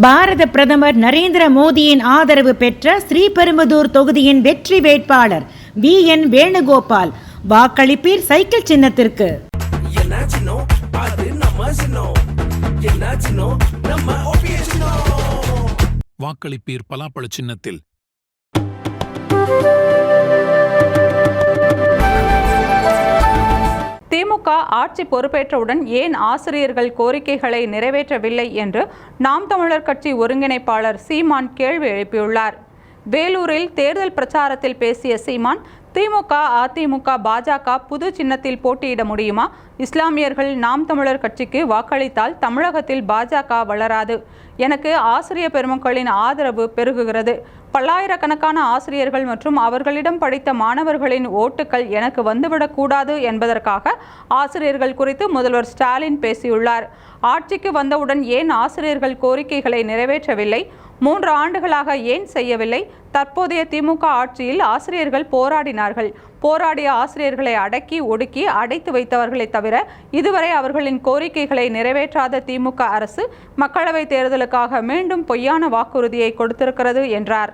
பாரத பிரதமர் நரேந்திர மோடியின் ஆதரவு பெற்ற ஸ்ரீபெரும்புதூர் தொகுதியின் வெற்றி வேட்பாளர் வி. என். வேணுகோபால். வாக்களிப்பீர் சைக்கிள் சின்னத்திற்கு. வாக்களிப்பீர் பலாப்பழ சின்னத்தில். ஆட்சி பொறுப்பேற்றவுடன் ஏன் ஆசிரியர்கள் கோரிக்கைகளை நிறைவேற்றவில்லை என்று நாம் தமிழர் கட்சி ஒருங்கிணைப்பாளர் சீமான் கேள்வி எழுப்பியுள்ளார். வேலூரில் தேர்தல் பிரச்சாரத்தில் பேசிய சீமான் திமுக அதிமுக பாஜக புது சின்னத்தில் போட்டியிட முடியுமா? இஸ்லாமியர்கள் நாம் தமிழர் கட்சிக்கு வாக்களித்தால் தமிழகத்தில் பாஜக வளராது. எனக்கு ஆசிரிய பெருமக்களின் ஆதரவு பெருகுகிறது. பல்லாயிரக்கணக்கான ஆசிரியர்கள் மற்றும் அவர்களிடம் படித்த மாணவர்களின் ஓட்டுக்கள் எனக்கு வந்துவிடக்கூடாது என்பதற்காக ஆசிரியர்கள் குறித்து முதல்வர் ஸ்டாலின் பேசியுள்ளார். ஆட்சிக்கு வந்தவுடன் ஏன் ஆசிரியர்கள் கோரிக்கைகளை நிறைவேற்றவில்லை? மூன்று ஆண்டுகளாக ஏன் செய்யவில்லை? தற்போதைய திமுக ஆட்சியில் ஆசிரியர்கள் போராடினார்கள். போராடிய ஆசிரியர்களை அடக்கி ஒடுக்கி அடைத்து வைத்தவர்களை தவிர இதுவரை அவர்களின் கோரிக்கைகளை நிறைவேற்றாத திமுக அரசு மக்களவைத் தேர்தலுக்காக மீண்டும் பொய்யான வாக்குறுதியை கொடுத்திருக்கிறது என்றார்.